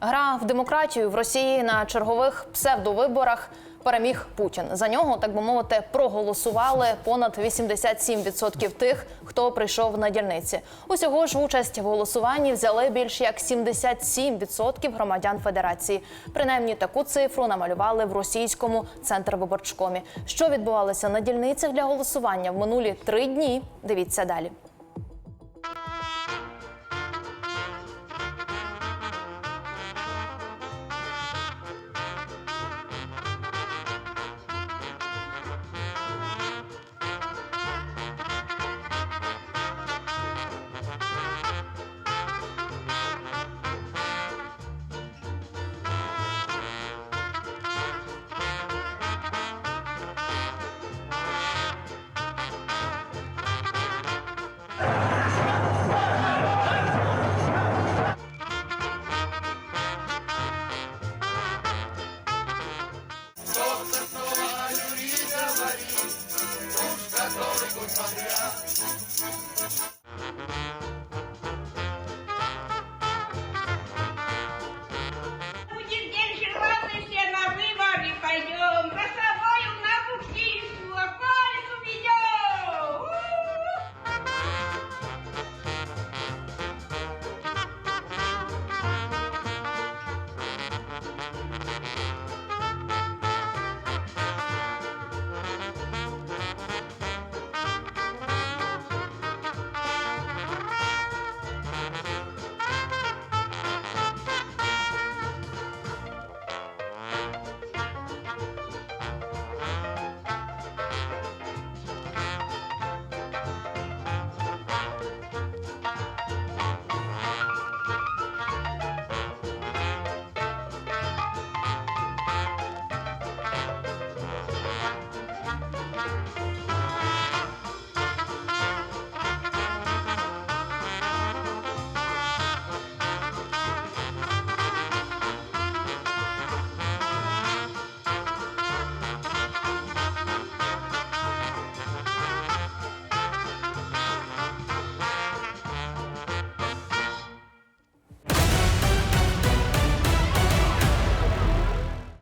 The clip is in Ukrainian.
Гра в демократію в Росії на чергових псевдовиборах переміг Путін. За нього, так би мовити, проголосували понад 87% тих, хто прийшов на дільниці. Усього ж участь в голосуванні взяли більш як 77% громадян Федерації. Принаймні таку цифру намалювали в російському центрвиборчкомі. Що відбувалося на дільницях для голосування в минулі три дні? Дивіться далі. Gloria.